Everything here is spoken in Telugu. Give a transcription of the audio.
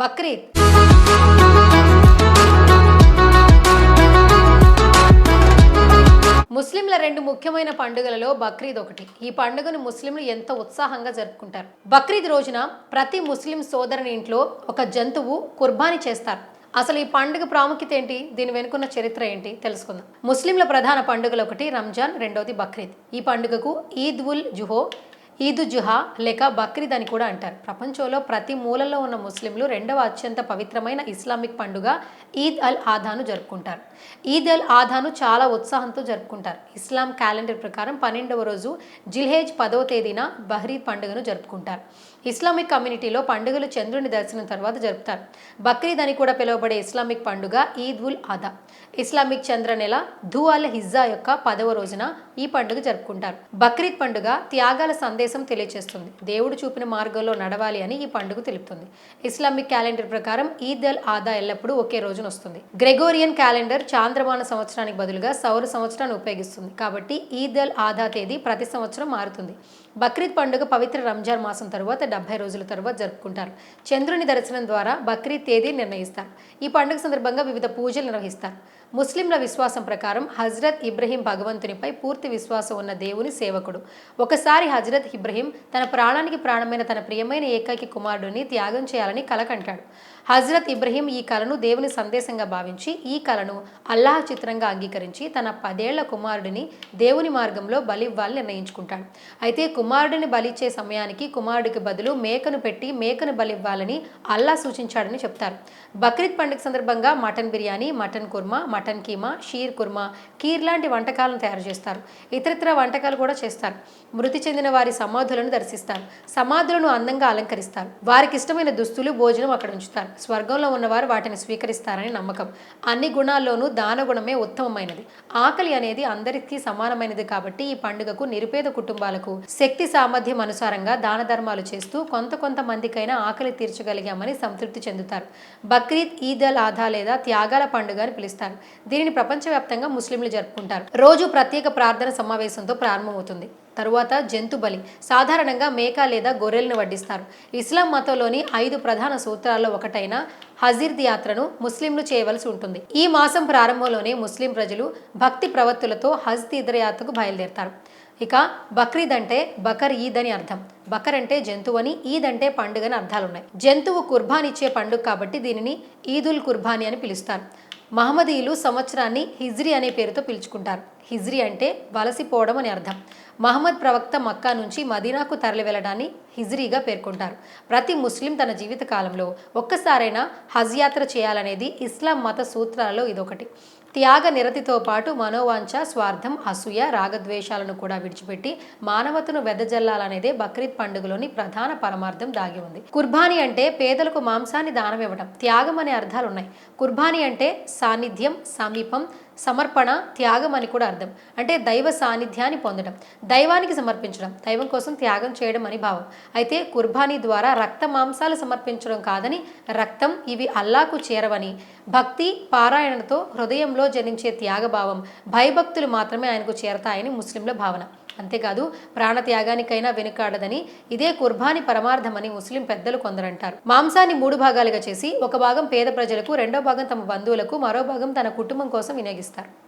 బక్రీద్. ముస్లింల రెండు ముఖ్యమైన పండుగలలో బక్రీద్ ఒకటి. ఈ పండుగను ముస్లింలు ఎంతో ఉత్సాహంగా జరుపుకుంటారు. బక్రీద్ రోజున ప్రతి ముస్లిం సోదరుని ఇంట్లో ఒక జంతువు కుర్బానీ చేస్తారు. అసలు ఈ పండుగ ప్రాముఖ్యత ఏంటి? దీని వెనుకున్న చరిత్ర ఏంటి? తెలుసుకుందాం. ముస్లింల ప్రధాన పండుగలు ఒకటి రంజాన్ రెండవది బక్రీద్. ఈ పండుగకు ఈద్ ఉల్ జుహో ఈద్ జుహా లేక బక్రీద్ అని కూడా అంటారు. ప్రపంచంలో ప్రతి మూలలో ఉన్న ముస్లింలు రెండవ అత్యంత పవిత్రమైన ఇస్లామిక్ పండుగ ఈద్ అల్ ఆధాను జరుపుకుంటారు. ఈద్ అల్ ఆధాను చాలా ఉత్సాహంతో జరుపుకుంటారు. ఇస్లాం క్యాలెండర్ ప్రకారం పన్నెండవ రోజు జిల్హేజ్ పదవ తేదీన బహ్రీద్ పండుగను జరుపుకుంటారు. ఇస్లామిక్ కమ్యూనిటీలో పండుగలు చంద్రుని దర్శనం తర్వాత జరుపుతారు. బక్రీద్ అని కూడా పిలువబడే ఇస్లామిక్ పండుగ ఈద్ ఉల్ అదా ఇస్లామిక్ చంద్ర నెల ధు అల్ హిజ్జా యొక్క పదవ రోజున ఈ పండుగ జరుపుకుంటారు. బక్రీద్ పండుగ త్యాగాల సందేశం తెలియజేస్తుంది దేవుడు చూపిన మార్గంలో నడవాలి అని ఈ పండుగ తెలుపుతుంది. ఇస్లామిక్ క్యాలెండర్ ప్రకారం ఈద్ అల్ ఆదా ఎల్లప్పుడూ ఒకే రోజున వస్తుంది. గ్రెగోరియన్ క్యాలెండర్ చాంద్రమాన సంవత్సరానికి బదులుగా సౌర సంవత్సరాన్ని ఉపయోగిస్తుంది. కాబట్టి ఈద్ అల్ ఆదా తేదీ ప్రతి సంవత్సరం మారుతుంది. బక్రీద్ పండుగ పవిత్ర రంజాన్ మాసం తరువాత డెబ్బై రోజుల తరువాత జరుపుకుంటారు. చంద్రుని దర్శనం ద్వారా బక్రీద్ తేదీ నిర్ణయిస్తారు. ఈ పండుగ సందర్భంగా వివిధ పూజలు నిర్వహిస్తారు. ముస్లింల విశ్వాసం ప్రకారం హజ్రత్ ఇబ్రహీం భగవంతునిపై పూర్తి విశ్వాసం ఉన్న దేవుని సేవకుడు. ఒకసారి హజ్రత్ ఇబ్రహీం తన ప్రాణానికి ప్రాణమైన తన ప్రియమైన ఏకైక కుమారుడిని త్యాగం చేయాలని కల కంటాడు. హజ్రత్ ఇబ్రహీం ఈ కలను దేవుని సందేశంగా భావించి ఈ కలను అల్లాహ్ చిత్రంగా అంగీకరించి తన పదేళ్ళ కుమారుడిని దేవుని మార్గంలో బలివ్వాలని నిర్ణయించుకుంటాడు. అయితే కుమారుడిని బలిచ్చే సమయానికి కుమారుడికి బదులు మేకను పెట్టి మేకను బలివ్వాలని అల్లా సూచించాడని చెప్తారు. బక్రీద్ పండుగ సందర్భంగా mutton biryani mutton korma mutton keema sheer khurma kheer లాంటి వంటకాలను తయారు చేస్తారు. ఇతరితర వంటకాలు కూడా చేస్తారు. మృతి చెందిన వారి సమాధులను దర్శిస్తారు. సమాధులను అందంగా అలంకరిస్తారు. వారికి ఇష్టమైన దుస్తులు భోజనం అక్కడ ఉంచుతారు. స్వర్గంలో ఉన్నవారు వాటిని స్వీకరిస్తారని నమ్మకం. అన్ని గుణాల్లోనూ దాన గుణమే ఉత్తమమైనది. ఆకలి అనేది అందరికీ సమానమైనది కాబట్టి ఈ పండుగకు నిరుపేద కుటుంబాలకు శక్తి సామర్థ్యం అనుసారంగా దాన ధర్మాలు చేస్తూ కొంత కొంతమందికైనా ఆకలి తీర్చగలిగామని సంతృప్తి చెందుతారు. బక్రీద్ ఈద్ అల్ ఆధా లేదా త్యాగాల పండుగ అని పిలుస్తారు. దీనిని ప్రపంచవ్యాప్తంగా ముస్లింలు జరుపుకుంటారు. రోజు ప్రత్యేక ప్రార్థన సమావేశంతో ప్రారంభమవుతుంది. తరువాత జంతు బలి సాధారణంగా మేక లేదా గొర్రెలను వడ్డిస్తారు. ఇస్లాం మతంలోని ఐదు ప్రధాన సూత్రాల్లో ఒకటైన హజీర్ద్ యాత్రను ముస్లింలు చేయవలసి ఉంటుంది. ఈ మాసం ప్రారంభంలోనే ముస్లిం ప్రజలు భక్తి ప్రవత్తులతో హజ్ తీర్థయాత్రకు బయలుదేరతారు. ఇక బక్రీద్ అంటే బకర్ ఈద్ అని అర్థం. బకర్ అంటే జంతువు అని ఈద్ అంటే పండుగ అని అర్థాలు ఉన్నాయి జంతువు కుర్బానిచ్చే పండుగ కాబట్టి దీనిని ఈదుల్ కుర్బానీ అని పిలుస్తారు. మహమ్మదీయులు సంవత్సరాన్ని హిజ్రీ అనే పేరుతో పిలుచుకుంటారు. హిజ్రీ అంటే వలసిపోవడం అని అర్థం. మహమ్మద్ ప్రవక్త మక్కా నుంచి మదీనాకు తరలి వెళ్ళడాన్ని హిజ్రీగా పేర్కొంటారు. ప్రతి ముస్లిం తన జీవిత కాలంలో ఒక్కసారైనా హజ్ యాత్ర చేయాలనేది ఇస్లాం మత సూత్రాలలో ఇదొకటి. త్యాగ నిరతితో పాటు మనోవాంఛ స్వార్థం అసూయ రాగద్వేషాలను కూడా విడిచిపెట్టి మానవతను వెదజల్లాలనేదే బక్రీద్ పండుగలోని ప్రధాన పరమార్థం దాగి ఉంది. కుర్బానీ అంటే పేదలకు మాంసాన్ని దానమివ్వడం త్యాగం అనే అర్థాలు ఉన్నాయి కుర్బానీ అంటే సాన్నిధ్యం సమీపం సమర్పణ త్యాగం అని కూడా అర్థం. అంటే దైవ సాన్నిధ్యాన్ని పొందడం. దైవానికి సమర్పించడం. దైవం కోసం త్యాగం చేయడం అని భావం. అయితే కుర్బానీ ద్వారా రక్త మాంసాలు సమర్పించడం కాదని రక్తం ఇవి అల్లాకు చేరవని భక్తి పారాయణతో హృదయంలో జనించే త్యాగభావం భయభక్తులు మాత్రమే ఆయనకు చేరతాయని ముస్లింల భావన. అంతేకాదు ప్రాణత్యాగానికైనా వెనుకాడదని ఇదే కుర్బాని పరమార్థమని ముస్లిం పెద్దలు కొందరంటారు. మాంసాన్ని మూడు భాగాలుగా చేసి ఒక భాగం పేద ప్రజలకు రెండో భాగం తమ బంధువులకు మరో భాగం తన కుటుంబం కోసం వినియోగిస్తారు.